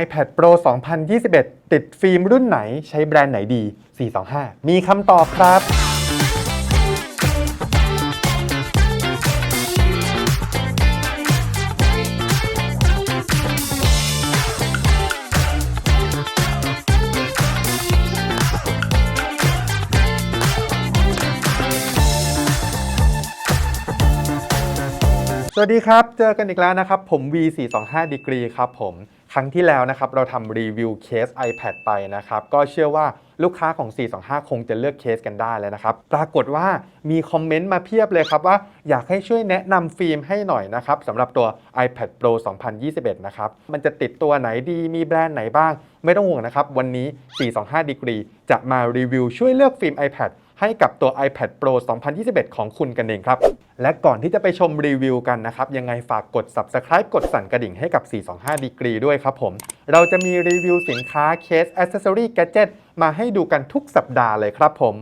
iPad Pro 2021 ติดฟิล์มรุ่นไหนใช้แบรนด์ไหนดี 425 มีคำตอบครับสวัสดีครับ เจอกันอีกแล้วนะครับ ผม V425 Degree ครับผม ครั้งที่แล้วนะครับเราทำรีวิวเคส iPad ไปนะครับก็เชื่อว่าลูกค้าของ 425 คงจะเลือกเคสกันได้แล้วนะครับ ปรากฏว่ามีคอมเมนต์มาเพียบเลยครับว่าอยากให้ช่วยแนะนำฟิล์มให้หน่อยนะครับสำหรับตัว iPad Pro 2021 นะครับ มันจะติดตัวไหนดีมีแบรนด์ไหนบ้าง ไม่ต้องห่วงนะครับ วันนี้ 425 Degree จะมารีวิวช่วยเลือกฟิล์ม iPad ให้กับตัว iPad Pro 2021 ของคุณกันเองครับ และก่อนที่จะไปชมรีวิวกันนะครับ ยังไงฝากกด Subscribe กดสั่นกระดิ่งให้กับ 425 Degree ด้วยครับผม เราจะมีรีวิวสินค้าเคส Accessory Gadget มาให้ดูกันทุกสัปดาห์เลยครับผม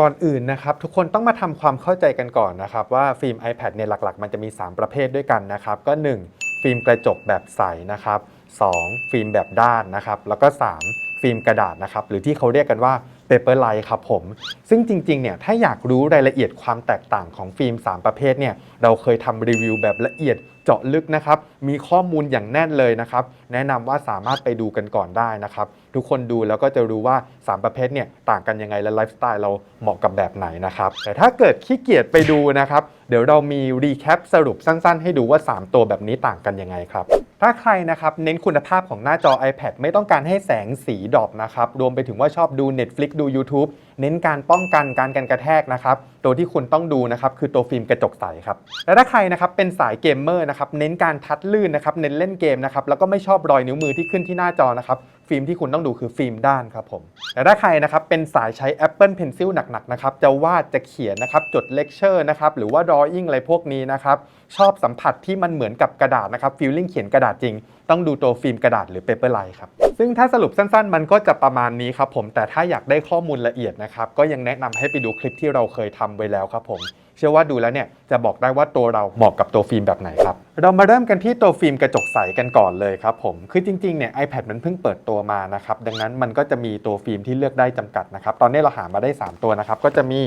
ก่อนอื่นนะครับทุกคนต้องมาทำความเข้าใจกันก่อนนะครับว่าฟิล์ม iPad เนี่ยหลักๆ มันจะมี 3 ประเภทด้วยกันนะครับก็ 1 ฟิล์มกระจกแบบใสนะครับ 2 ฟิล์มแบบด้านนะครับแล้วก็ 3 ฟิล์มกระดาษนะครับหรือที่เขาเรียกกันว่า Paperlight ครับผม ซึ่งจริงๆเนี่ยถ้าอยากรู้รายละเอียดความแตกต่างของฟิล์ม 3 ประเภทเนี่ยเราเคยทำรีวิวแบบละเอียดเจาะลึกนะครับมีข้อมูลอย่างแน่นเลยนะครับแนะนำว่าสามารถไปดูกันก่อนได้นะครับ ทุกคนดูแล้วก็จะรู้ว่า 3 ประเภทเนี่ยต่างกันยังไงและไลฟ์สไตล์เราเหมาะกับแบบไหนนะครับแต่ถ้าเกิดขี้เกียจไปดูนะครับเดี๋ยวเรามีรีแคปสรุปสั้นๆ ให้ดูว่า 3 ตัวแบบนี้ต่างกันยังไงครับถ้าใครนะครับเน้นคุณภาพของหน้าจอ iPad ไม่ต้องการให้แสงสีดรอปนะครับรวมไปถึงว่าชอบดู Netflix ดู YouTube เน้นการป้องกันการกันกระแทกนะครับตัวที่คุณต้องดูนะครับคือตัวฟิล์มกระจกใสครับและถ้าใครนะครับเป็นสายเกมเมอร์นะครับเน้นการทัดลื่นนะครับเน้นเล่นเกมนะครับแล้วก็ไม่ชอบรอยนิ้วมือที่ขึ้นที่หน้าจอนะครับ ฟิล์มที่คุณต้องดูคือฟิล์มด้านครับผมและถ้าใครนะครับเป็นสายใช้ Apple Pencil หนักๆนะครับจะวาดจะเขียนนะครับจดเลคเชอร์นะครับหรือว่า drawing อะไรพวกนี้นะครับชอบสัมผัสที่มันเหมือนกับกระดาษนะครับฟีลลิ่งเขียนกระดาษจริง ต้องดูตัวฟิล์มกระดาษหรือ Paperlight ครับซึ่งถ้าสรุปสั้นๆ มันก็จะประมาณนี้ครับผมแต่ถ้าอยากได้ข้อมูลละเอียดนะครับก็ยังแนะนำให้ไปดูคลิปที่เราเคยทำไว้แล้วครับผม เชื่อว่าดูแล้วเนี่ยจะบอกได้ว่าตัวเราเหมาะกับตัวฟิล์มแบบไหนครับ เรามาเริ่มกันที่ตัวฟิล์มกระจกใสกันก่อนเลยครับผม คือจริงๆเนี่ย iPad มันเพิ่งเปิดตัวมานะครับ ดังนั้นมันก็จะมีตัวฟิล์มที่เลือกได้จำกัดนะครับ ตอนนี้เราหามาได้ 3 ตัวนะครับ ก็จะมี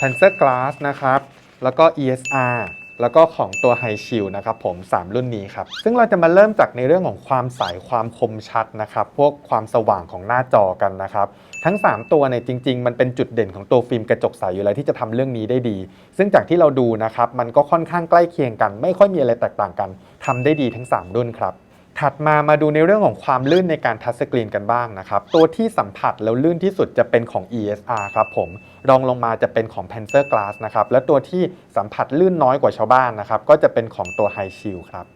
Tensor Glass นะครับ แล้วก็ ESR แล้วก็ของตัว High Shield นะครับผม 3 รุ่นนี้ครับ ซึ่งเราจะมาเริ่มจากในเรื่องของความใสความคมชัดนะครับ พวกความสว่างของหน้าจอกันนะครับ ทั้ง 3 ตัวเนี่ยจริง ๆ มันเป็นจุดเด่นของตัวฟิล์มกระจกใสอยู่แล้วที่จะทำเรื่องนี้ได้ดี ซึ่งจากที่เราดูนะครับมันก็ค่อนข้างใกล้เคียงกัน ไม่ค่อยมีอะไรแตกต่างกันทำได้ดีทั้ง 3 รุ่นครับถัดมามาดูในเรื่องของความลื่นในการทัชสกรีนกันบ้างนะครับ ตัวที่สัมผัสแล้วลื่นที่สุดจะเป็นของ ESR ครับผม รองลงมาจะเป็นของ Panzer Glass นะครับ และตัวที่สัมผัสลื่นน้อยกว่าชาวบ้านนะครับ ก็จะเป็นของตัว High Shield ครับ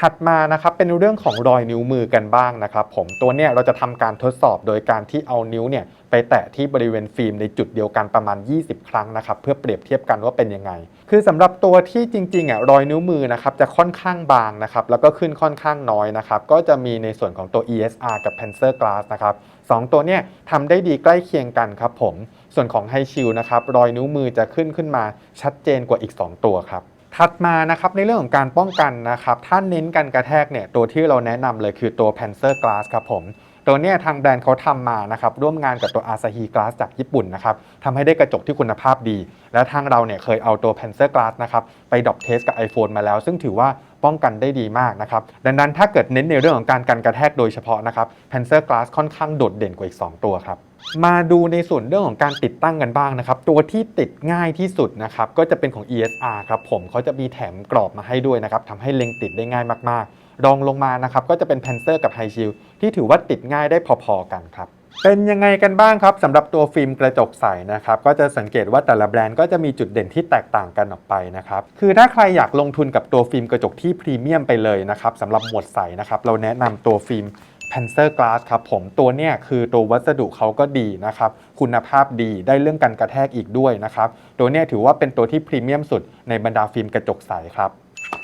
ถัดมานะครับเป็นเรื่องของรอยนิ้วมือกันบ้างนะครับผมตัวเนี้ยเราจะทำการทดสอบโดยการที่เอานิ้วเนี่ยไปแตะที่บริเวณฟิล์มในจุดเดียวกันประมาณ 20 ครั้งนะครับเพื่อเปรียบเทียบกันว่าเป็นยังไง คือสำหรับตัวที่จริงๆอะรอยนิ้วมือนะครับจะค่อนข้างบางนะครับแล้วก็ขึ้นค่อนข้างน้อยนะครับก็จะมีในส่วนของตัว ESR กับ Panzer Glass นะครับสองตัวเนี่ยทำได้ดีใกล้เคียงกันครับผมส่วนของ High Shield นะครับรอยนิ้วมือจะขึ้นขึ้นมาชัดเจนกว่าอีก 2 ตัวครับ ถัดมานะครับในเรื่องของการป้องกันนะครับถ้าเน้นการกระแทกเนี่ยตัวที่เราแนะนำเลยคือตัว Panzer Glass ครับผมตัวนี้ทางแบรนด์เขาทำมานะครับร่วมงานกับตัว Asahi Glass จากญี่ปุ่นนะครับทำให้ได้กระจกที่คุณภาพดี และทางเราเนี่ยเคยเอาตัว Panzer Glass นะครับไปดรอปเทสกับ iPhone มาแล้ว ซึ่งถือว่า ป้องกันได้ดีมากนะครับ ดังนั้นถ้าเกิดเน้นในเรื่องของการกันกระแทกโดยเฉพาะนะครับ Panzer Glass ค่อนข้างโดดเด่นกว่าอีก 2 ตัวครับมาดูในส่วนเรื่องของการติดตั้งกันบ้างนะครับ ตัวที่ติดง่ายที่สุดนะครับ ก็จะเป็นของ ESR ครับผมเขาจะมีแถมกรอบมาให้ด้วยนะครับทำให้เล็งติดได้ง่ายมากๆ รองลงมานะครับ ก็จะเป็น Panzer กับ High Shield ที่ถือว่าติดง่ายได้พอๆกันครับ เป็นยังไงกันบ้างครับสำหรับตัวฟิล์มกระจกใสนะครับก็จะสังเกตว่าแต่ละแบรนด์ก็จะมีจุดเด่นที่แตกต่างกันออกไปนะครับคือถ้าใครอยากลงทุนกับตัวฟิล์มกระจกที่พรีเมียมไปเลยนะครับสำหรับหมวดใสนะครับเราแนะนำตัวฟิล์ม Panzer Glass ครับผมตัวเนี้ยคือตัววัสดุเขาก็ดีนะครับ คุณภาพดีได้เรื่องการกระแทกอีกด้วยนะครับ ตัวเนี้ยถือว่าเป็นตัวที่พรีเมียมสุดในบรรดาฟิล์มกระจกใสครับ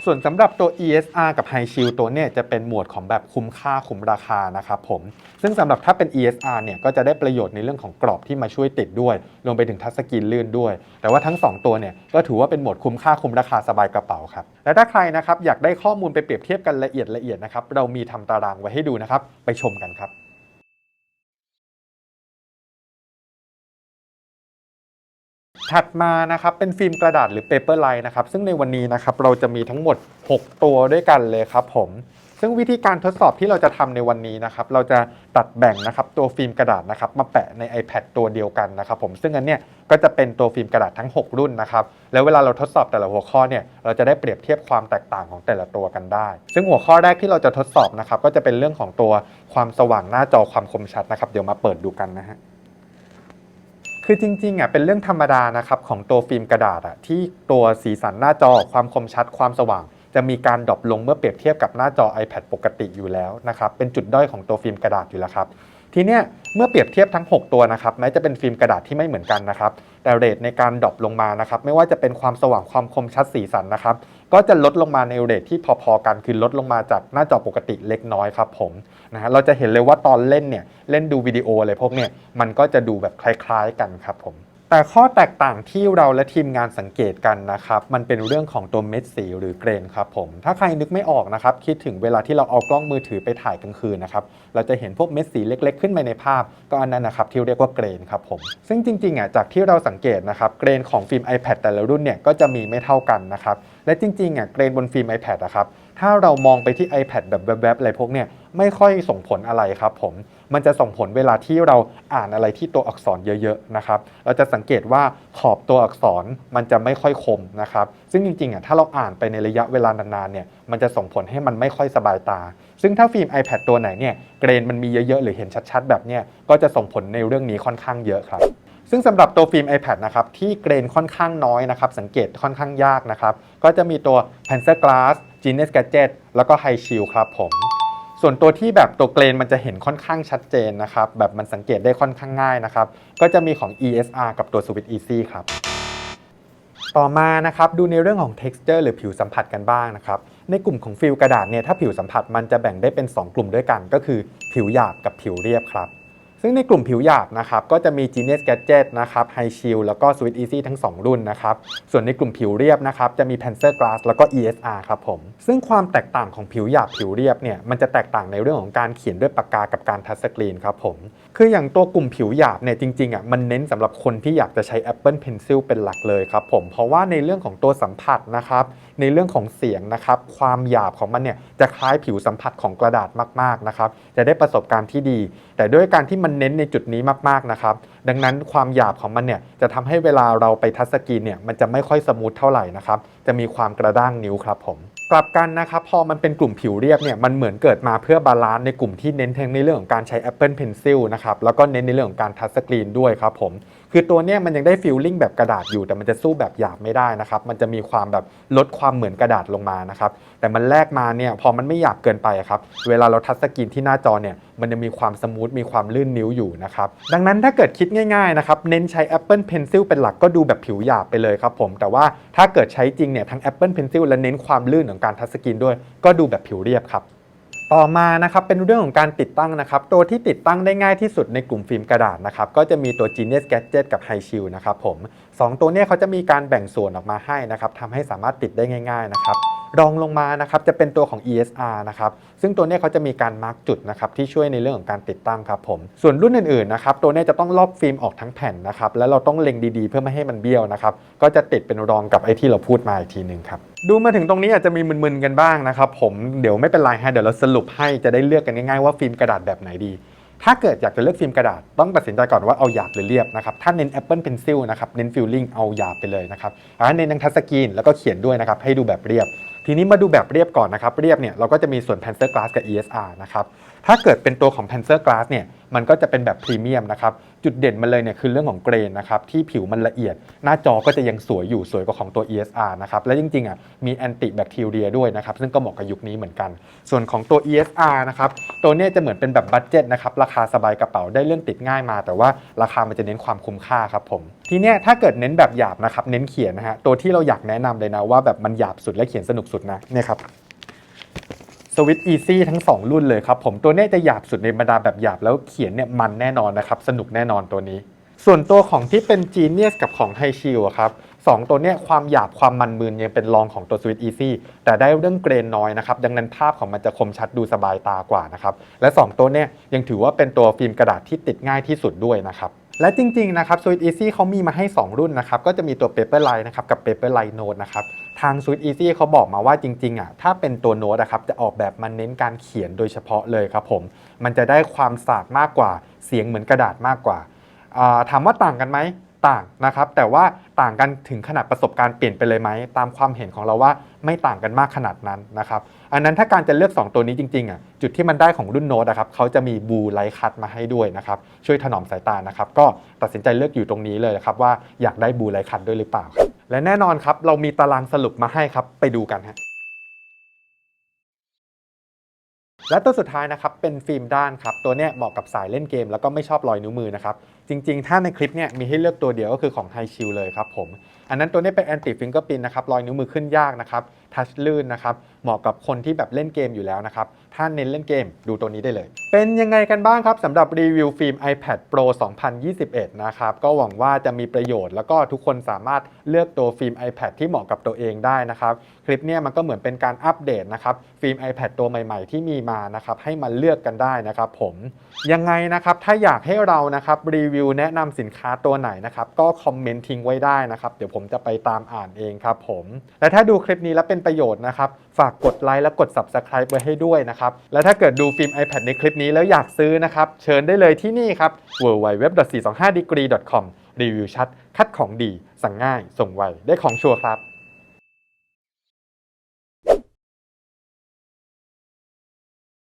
ส่วนสำหรับตัว ESR กับ High Shield ตัวเนี่ยจะเป็นหมวดของแบบคุ้มค่าคุ้มราคานะครับผม ซึ่งสำหรับถ้าเป็น ESR เนี่ยก็จะได้ประโยชน์ในเรื่องของกรอบที่มาช่วยติดด้วยรวมไปถึงทัชสกรีนลื่นด้วย แต่ว่าทั้ง 2 ตัวเนี่ยก็ถือว่าเป็นหมวดคุ้มค่าคุ้มราคาสบายกระเป๋าครับ และถ้าใครนะครับอยากได้ข้อมูลไปเปรียบเทียบกันละเอียดละเอียดนะครับเรามีทำตารางไว้ให้ดูนะครับไปชมกันครับ ถัดมานะครับเป็นฟิล์มกระดาษหรือเปเปอร์ไลน์นะครับซึ่งในวันนี้นะครับเราจะมีทั้งหมด 6 ตัวด้วยกันเลยครับผมซึ่งวิธีการทดสอบที่เราจะทำในวันนี้นะครับเราจะตัดแบ่งนะครับตัวฟิล์มกระดาษนะครับมาแปะใน iPad ตัวเดียวกันนะครับผมซึ่งอันเนี้ยก็จะเป็นตัวฟิล์มกระดาษทั้ง 6 รุ่นนะครับแล้วเวลาเราทดสอบแต่ละหัวข้อเนี่ยเราจะได้เปรียบเทียบความแตกต่างของแต่ละตัวกันได้ ซึ่งหัวข้อแรกที่เราจะทดสอบนะครับก็จะเป็นเรื่องของตัวความสว่างหน้าจอความคมชัดนะครับเดี๋ยวมาเปิดดูกันนะฮะ คือจริงๆอะเป็นเรื่องธรรมดานะครับของตัวฟิล์มกระดาษอะที่ตัวสีสันหน้าจอความคมชัดความสว่าง จะมีการดรอปลงเมื่อเปรียบเทียบกับหน้าจอ iPad ปกติอยู่แล้วนะครับเป็นจุดด้อยของตัวฟิล์มกระดาษอยู่แล้วครับทีเนี้ยเมื่อเปรียบเทียบทั้ง 6 ตัวนะครับแม้จะเป็นฟิล์มกระดาษที่ไม่เหมือนกันนะครับแต่เรทในการดรอปลงมานะครับไม่ว่าจะเป็นความสว่างความคมชัดสีสันนะครับ ก็จะลดลงมาในเรทที่พอๆกันคือลดลงมาจากหน้าจอปกติเล็กน้อยครับผมนะฮะเราจะเห็นเลยว่าตอนเล่นเนี่ยเล่นดูวิดีโออะไรพวกเนี่ยมันก็จะดูแบบคล้ายๆกันครับผมแต่ข้อแตกต่างที่เราและทีมงานสังเกตกันนะครับมันเป็นเรื่องของตัวเม็ดสีหรือเกรนครับผมถ้าใครนึกไม่ออกนะครับคิดถึงเวลาที่เราเอากล้องมือถือไปถ่ายกลางคืนนะครับเราจะเห็นพวกเม็ดสีเล็ก ๆ ขึ้นมาในภาพ ก็อันนั้นนะครับที่เรียกว่าเกรนครับผมซึ่งจริงๆอะจากที่เราสังเกตนะครับเกรนของฟิล์ม iPad แต่ละรุ่นเนี่ยก็จะมีไม่เท่ากันนะครับ และจริงๆอะเกรนบนฟิล์ม iPad นะครับถ้าเรามองไปที่ iPad แบบแวบๆอะไรพวกเนี่ยไม่ค่อยส่งผลอะไรครับผม มันจะส่งผลเวลาที่เราอ่านอะไรที่ตัวอักษรเยอะๆนะครับ เราจะสังเกตว่าขอบตัวอักษรมันจะไม่ค่อยคมนะครับ ซึ่งจริงๆอะถ้าเราอ่านไปในระยะเวลานานๆเนี่ย มันจะส่งผลให้มันไม่ค่อยสบายตา ซึ่งถ้าฟิล์ม iPad ตัวไหนเนี่ยเกรนมันมีเยอะๆ หรือเห็นชัดๆ แบบเนี้ยก็จะส่งผลในเรื่องนี้ค่อนข้างเยอะครับ ซึ่งสำหรับตัวฟิล์ม iPad นะครับที่เกรนค่อนข้างน้อยนะครับสังเกตค่อนข้างยากนะครับก็จะมีตัว Pencil Glass Genius Gadget แล้วก็ High Shield ครับผมส่วนตัวที่แบบตัวเกรนมันจะเห็นค่อนข้างชัดเจนนะครับแบบมันสังเกตได้ค่อนข้างง่ายนะครับก็จะมีของ ESR กับตัว Switch Easy ครับต่อมานะครับดูในเรื่องของ texture หรือผิวสัมผัสกันบ้างนะครับในกลุ่มของฟิลกระดาษเนี่ยถ้าผิวสัมผัสมันจะแบ่งได้เป็น 2 กลุ่มด้วยกัน ก็คือผิวหยาบกับผิวเรียบครับ ซึ่งในกลุ่มผิวหยาบนะครับก็จะมี Genius Gadget นะครับ High Shield แล้วก็ Sweet Easy ทั้ง 2 รุ่นนะครับ ส่วนในกลุ่มผิวเรียบนะครับจะมี p e n c e r Glass แล้วก็ ESR ครับผม ซึ่งความแตกต่างของผิวหยาบผิวเรียบเนี่ยมันจะแตกต่างในเรื่องของการเขียนด้วยปากกากับการทัชสกรีนครับผม คืออย่างตัวกลุ่มผิวหยาบเนี่ยจริงๆอะมันเน้นสำหรับคนที่อยากจะใช้ Apple Pencil เป็นหลักเลยครับผมเพราะว่าในเรื่องของตัวสัมผัสนะครับในเรื่องของเสียงนะครับความหยาบของมันเนี่ยจะคล้ายผิวสัมผัสของกระดาษมากๆนะครับจะได้ประสบการณ์ที่ดี แต่ด้วยการที่มันเน้นในจุดนี้มากๆนะครับดังนั้นความหยาบของมันเนี่ยจะทำให้เวลาเราไปทัชสกรีนเนี่ยมันจะไม่ค่อยสมูทเท่าไหร่นะครับจะมีความกระด้างนิ้วครับผม กลับกันนะครับพอมันเป็นกลุ่มผิวเรียบเนี่ยมันเหมือนเกิดมาเพื่อบาลานซ์ในกลุ่มที่เน้นทั้งในเรื่องของการใช้ Apple Pencil นะครับแล้วก็เน้นในเรื่องของการทัชสกรีนด้วยครับผม คือตัวเนี้ยมันยังได้ฟีลลิ่งแบบกระดาษอยู่ แต่มันจะสู้แบบหยาบไม่ได้นะครับ มันจะมีความแบบลดความเหมือนกระดาษลงมานะครับ แต่มันแลกมาเนี่ยพอมันไม่หยาบเกินไปครับ เวลาเราทัชสกรีนที่หน้าจอเนี่ย มันจะมีความสมูท มีความลื่นนิ้วอยู่นะครับ ดังนั้นถ้าเกิดคิดง่ายๆนะครับ เน้นใช้ Apple Pencil เป็นหลักก็ดูแบบผิวหยาบไปเลยครับผม แต่ว่าถ้าเกิดใช้จริงเนี่ยทั้ง Apple Pencil และเน้นความลื่นของการทัชสกรีนด้วย ก็ดูแบบผิวเรียบครับ ต่อมานะครับเป็นเรื่องของการติดตั้งนะครับ ตัวที่ติดตั้งได้ง่ายที่สุดในกลุ่มฟิล์มกระดาษนะครับก็จะมีตัว Genius Gadget กับ High Shield นะครับผมสองตัวนี้เขาจะมีการแบ่งส่วนออกมาให้นะครับทำให้สามารถติดได้ง่าย ๆ นะครับ รองลงมานะครับจะเป็นตัวของ ESR นะครับซึ่งตัวนี้เขาจะมีการมาร์กจุดนะครับที่ช่วยในเรื่องของการติดตั้งครับผมส่วนรุ่นอื่นๆนะครับตัวนี้จะต้องลอกฟิล์มออกทั้งแผ่นนะครับแล้วเราต้องเล็งดีๆ เพื่อไม่ให้มันเบี้ยวนะครับก็จะติดเป็นรองกับไอ้ที่เราพูดมาอีกทีหนึ่งครับดูมาถึงตรงนี้อาจจะมีมึนๆกันบ้างนะครับผมเดี๋ยวไม่เป็นไรฮะเดี๋ยวเราสรุปให้จะได้เลือกกันง่ายๆว่าฟิล์มกระดาษแบบไหนดีถ้าเกิดอยากจะเลือกฟิล์มกระดาษต้องตัดสินใจก่อนว่าเอาหยาบหรือเรียบนะครับถ้าเน้น Apple Pencil นะครับเน้นฟิลลิ่งเอาหยาบไปเลยนะครับอ่าเน้นทั้งทัชสกรีนแล้วก็เขียนด้วยนะครับให้ดูแบบเรียบ ทีนี้มาดูแบบเรียบก่อนนะครับ เรียบเนี่ยเราก็จะมีส่วน Panzer Glass กับ ESR นะครับ ถ้าเกิดเป็นตัวของ Panzer Glass เนี่ยมันก็จะเป็นแบบพรีเมียมนะครับจุดเด่นมันเลยเนี่ยคือเรื่องของเกรนนะครับที่ผิวมันละเอียด หน้าจอก็จะยังสวยอยู่สวยกว่าของตัว ESR นะครับและจริงๆอะมีแอนติแบคทีเรียด้วยนะครับซึ่งก็เหมาะกับยุคนี้เหมือนกัน ส่วนของตัว ESR นะครับตัวเนี้ยจะเหมือนเป็นแบบบัตเจ็ตนะครับราคาสบายกระเป๋าได้เรื่องติดง่ายมา แต่ว่าราคามันจะเน้นความคุ้มค่าครับผมทีเนี้ยถ้าเกิดเน้นแบบหยาบนะครับเน้นเขียนนะฮะตัวที่เราอยากแนะนำเลยนะว่าแบบมันหยาบสุดและเขียนสนุกสุดนะเนี่ยครับ สวิตอีซี่ทั้ง 2 รุ่นเลยครับผมตัวนี้จะหยาบสุดในบรรดาแบบหยาบแล้วเขียนเนี่ยมันแน่นอนนะครับ สนุกแน่นอนตัวนี้ ส่วนตัวของที่เป็น Genius กับของ h i ชิ l ครับสองตัวเนี้ยความหยาบความมันมืนยังเป็นรองของตัว Sweet Easy แต่ได้เรื่องเกรนน้อยนะครับ ดังนั้นภาพของมันจะคมชัดดูสบายตากว่านะครับ และ 2 ตัวเนี้ยยังถือว่าเป็นตัวฟิล์มกระดาษที่ติดง่ายที่สุดด้วยนะครับและจริงๆนะครับ Sweet Easy เขามีมาให้ 2 รุ่นนะครับ ก็จะมีตัว Paperlike นะครับกับ Paperlike Note นะครับ ทาง Sweet Easy เขาบอกมาว่าจริงๆอะถ้าเป็นตัวโน้ตนะครับจะออกแบบมาเน้นการเขียนโดยเฉพาะเลยครับผมมันจะได้ความสาดมากกว่าเสียงเหมือนกระดาษมากกว่าถามว่าต่างกันไหมต่างนะครับ แต่ว่าต่างกันถึงขนาดประสบการณ์เปลี่ยนไปเลยไหมตามความเห็นของเราว่าไม่ต่างกันมากขนาดนั้นนะครับอันนั้นถ้าการจะเลือก 2 ตัวนี้จริงๆอะจุดที่มันได้ของรุ่นโน้ตนะครับเขาจะมีบูไลท์คัตมาให้ด้วยนะครับช่วยถนอมสายตานะครับก็ตัดสินใจเลือกอยู่ตรงนี้เลยครับว่าอยากได้บูไลท์คัตด้วยหรือเปล่าครับ และแน่นอนครับ เรามีตารางสรุปมาให้ครับ ไปดูกันฮะและตัวสุดท้ายนะครับเป็นฟิล์มด้านครับตัวเนี้ยเหมาะกับสายเล่นเกม แล้วก็ไม่ชอบรอยนิ้วมือนะครับจริงๆ ถ้าในคลิปเนี่ยมีให้เลือกตัวเดียวก็คือของไฮชิลเลยครับผม อันนั้นตัวนี้เป็น Anti Fingerprint นนะครับรอยนิ้วมือขึ้นยากนะครับทัชลื่นนะครับเหมาะกับคนที่แบบเล่นเกมอยู่แล้วนะครับถ้าเน้นเล่นเกมดูตัวนี้ได้เลย เป็นยังไงกันบ้างครับสำหรับรีวิวฟิล์ม iPad Pro 2021 นะครับก็หวังว่าจะมีประโยชน์แล้วก็ทุกคนสามารถเลือกตัวฟิล์ม iPad ที่เหมาะกับตัวเองได้นะครับคลิปนี้มันก็เหมือนเป็นการอัปเดตนะครับฟิล์ม iPad ตัวใหม่ ๆ ที่มีมานะครับให้มาเลือกกันได้นะครับผมยังไงนะครับถ้าอยากให้เรานะครับรีวิวแนะนำสินค้าตัวไหนนะครับก็คอมเมนต์ทิ้งไว้ได้นะครับเดี๋ยวผมจะไปตามอ่านเองครับผม และถ้าดูคลิปนี้แล้วเป็นประโยชน์นะครับ ฝากกดไลค์และกด Subscribe ไว้ให้ด้วยนะครับ และถ้าเกิดดูฟิล์ม iPad ในคลิปนี้แล้วอยากซื้อนะครับ เชิญได้เลยที่นี่ครับ www.425degree.com รีวิวชัด คัดของดี สั่งง่าย ส่งไว ได้ของชัวร์ครับ